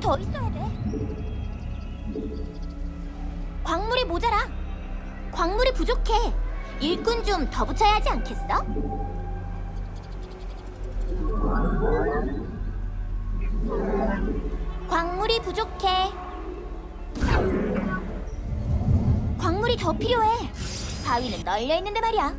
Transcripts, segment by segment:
더 있어야 돼. 광물이 모자라. 광물이 부족해. 일꾼 좀 더 붙여야 하지 않겠어? 광물이 부족해. 광물이 더 필요해. 바위는 널려 있는데 말이야.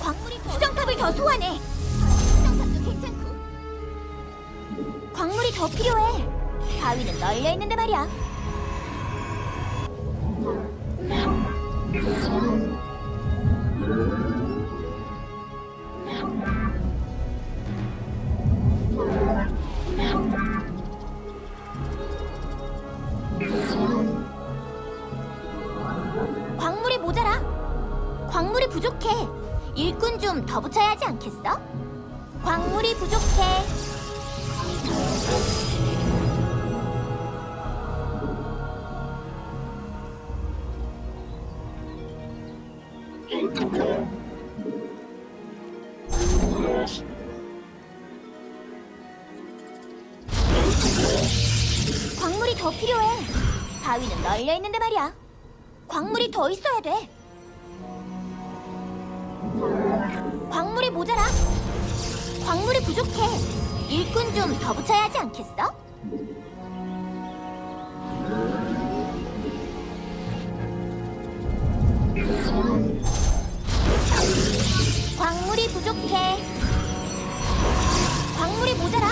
광물이 더... 수정탑을 더 소환해. 수정탑도 괜찮고. 광물이 더 필요해. 바위는 널려 있는데 말이야. 광물이 부족해. 일꾼 좀 더 붙여야 하지 않겠어? 광물이 부족해. 광물이 더 필요해. 바위는 널려 있는데 말이야. 광물이 더 있어야 돼. 광물이 모자라. 광물이 부족해. 일꾼 좀 더 붙여야 하지 않겠어? 광물이 부족해. 광물이 모자라.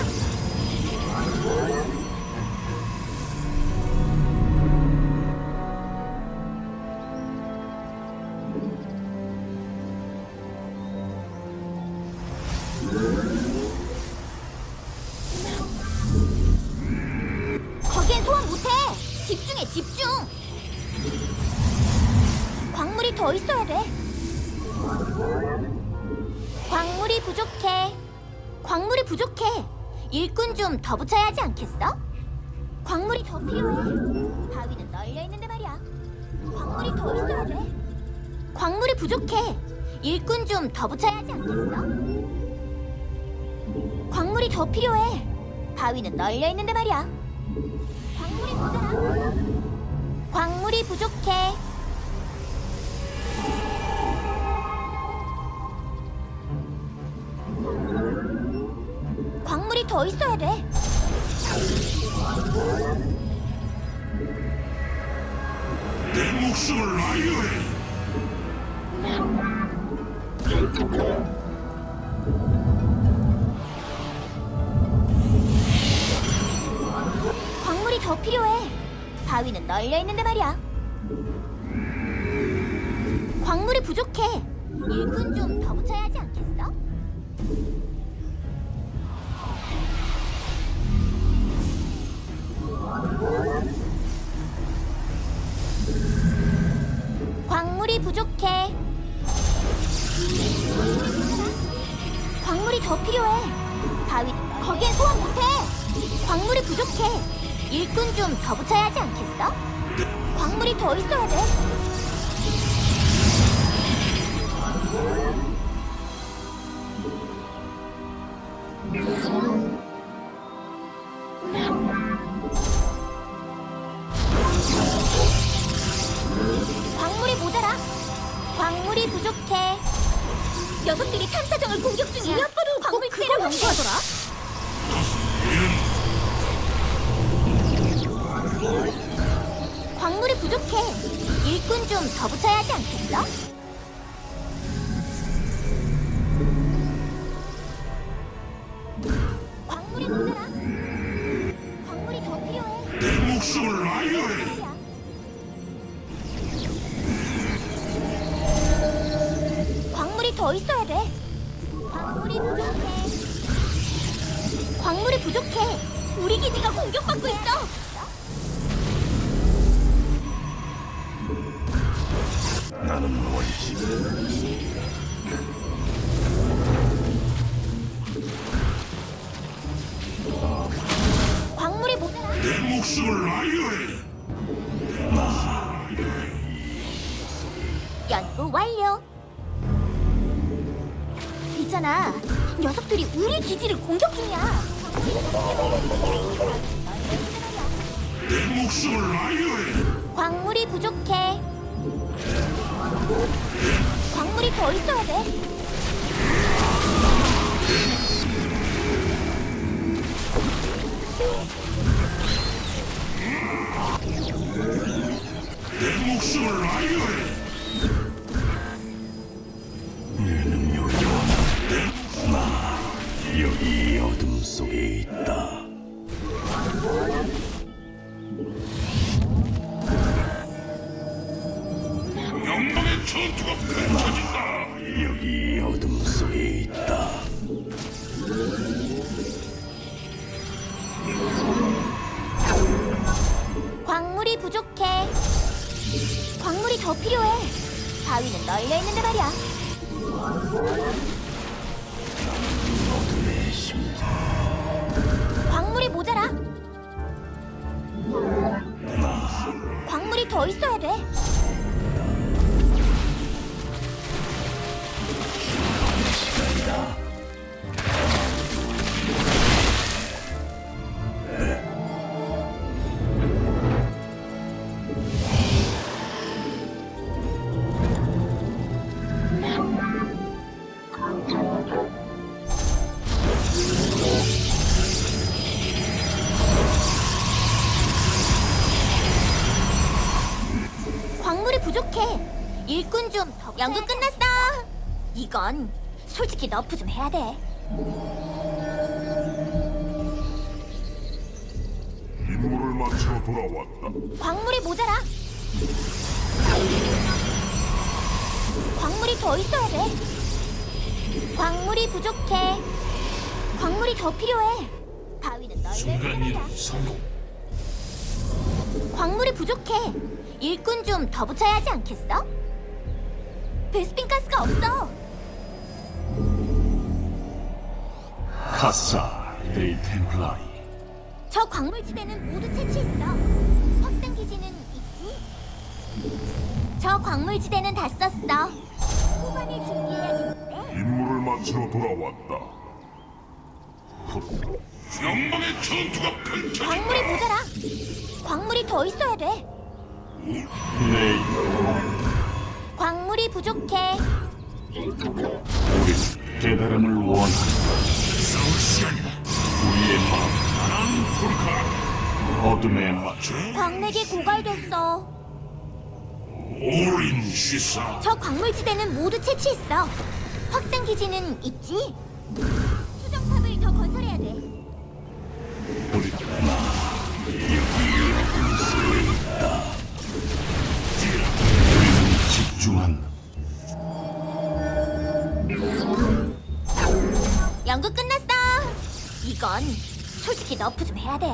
광물이 더 있어야 돼. 광물이 부족해. 광물이 부족해. 일꾼 좀 더 붙여야 하지 않겠어? 광물이 더 필요해. 바위는 널려 있는데 말이야. 광물이 더 있어야 돼. 광물이 부족해. 일꾼 좀 더 붙여야 하지 않겠어? 광물이 더 필요해. 바위는 널려 있는데 말이야. 광물이 모자라. 광물이 부족해. 광물이 더 있어야 돼. 내 목숨을 아유해 널려 있는데 말이야. 광물이 부족해. 일꾼 좀 더 붙여야 하지 않겠어? 광물이 부족해. 광물이 더 필요해. 바위 거기에 소환 못해. 광물이 부족해. 일꾼 좀 더 붙여야 하지 않겠어? 광물이 더 있어야 돼. 광물이 모자라. 광물이 부족해. 녀석들이 탐사정을 공격 중이야. 이 아빠는 광물 그걸 연구하더라. 광물이 부족해. 일꾼 좀 더 붙여야 하지 않겠어? 광물이 모자라. 광물이 더 필요해. 내 목숨을 말이야. 광물이 더 있어야 돼. 광물이 부족해. 광물이 부족해. 우리 기지가 공격받고 있어. 나는 원시. 광물이 모자라. 내 목숨을 라이오해. 연구 완료. 있잖아, 녀석들이 우리 기지를 공격 중이야. 내 목숨을 라이오해. 광물이 부족해. 광물이 더 있어야 돼. 내 목숨을 라이어해. 필요해. 바위는 널려 있는데 말이야. 광물이 모자라. 광물이 더 있어야 돼. 광물이 부족해. 일꾼 좀 더. 연구 끝났어. 이건 솔직히 너프 좀 해야 돼. 임무를 마치러 돌아왔다. 광물이 모자라. 광물이 더 있어야 돼. 광물이 부족해. 광물이 더 필요해. 바위는 있는 말이야. 성공. 광물이 부족해. 일꾼 좀 더 붙여야 하지 않겠어? 베스핀 가스가 없어. 카사 데이 템플라리. 저 광물지대는 모두 채취했어. 확장 기지는 있지? 저 광물지대는 다 썼어. 후반에 준비해야겠는데. 임무를 마치러 돌아왔다. 영광의 전투가 펼쳐진다. 광물이 모자라. 광물이 더 있어야 돼. 내 광물이 부족해. 우리 깨달음을 원한다. 싸울 시간이다. 우리의 마음 나는 포르카. 어둠에 맞춰. 광맥이 고갈됐어. 오린 시사. 저 광물지대는 모두 채취했어. 확장 기지는 있지? 수정탑을 더 건설해야 돼. 연구 끝났어. 이건 솔직히 너프 좀 해야 돼.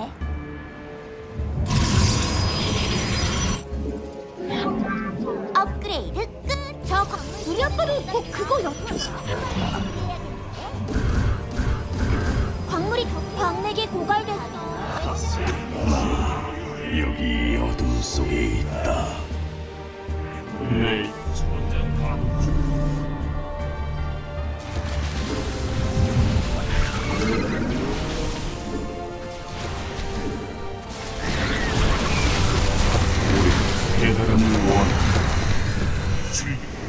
업그레이드 끝. 저 광물 우리 아빠도 꼭 그거 연구. 광물이 여기 어둠 속에 있다. 우리 깨달음을 원한다.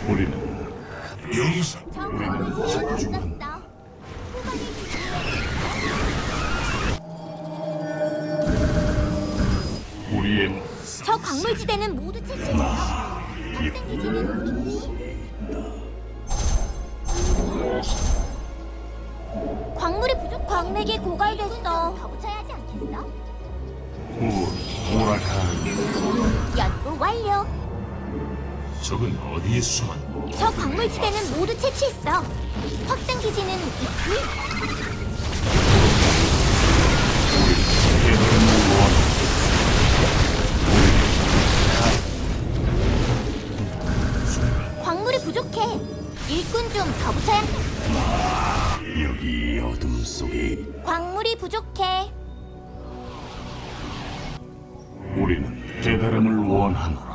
우리는. 저 광물지대는 없었 광물지대는 모두 채취했어. 확장 기지는 있지? 광물이 부족. 광맥이 고갈됐어. 더 붙여야 하지 않겠어? 우 오라카는 연구 완료. 적은 어디에 숨었? 저 광물지대는 모두 채취했어. 확장 기지는 있지? 부족해. 일꾼 좀 더 붙여야 해. 여기 어둠 속에 광물이 부족해. 우리는 깨달음을 원하노라.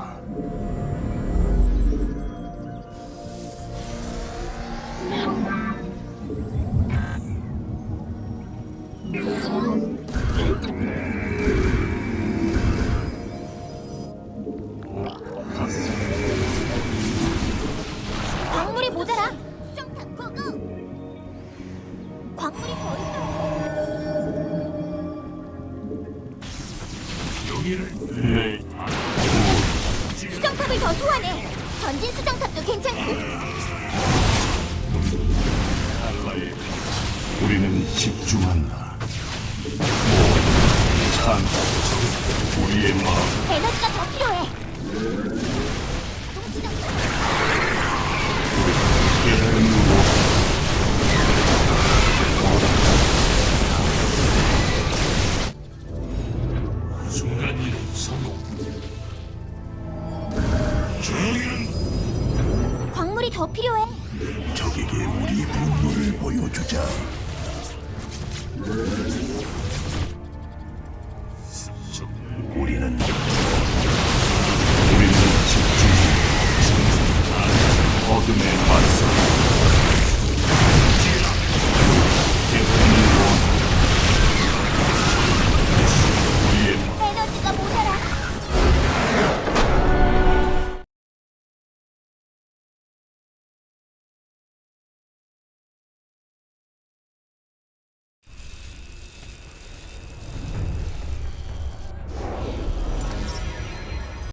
집중한다. 찬 우리의 마음 에너지가 더 필요해. 깨달음을 원한다. 순간 이동 성공. 정의는 광물이 더 필요해. 적에게 우리의 분노를 보여주자. Thank you.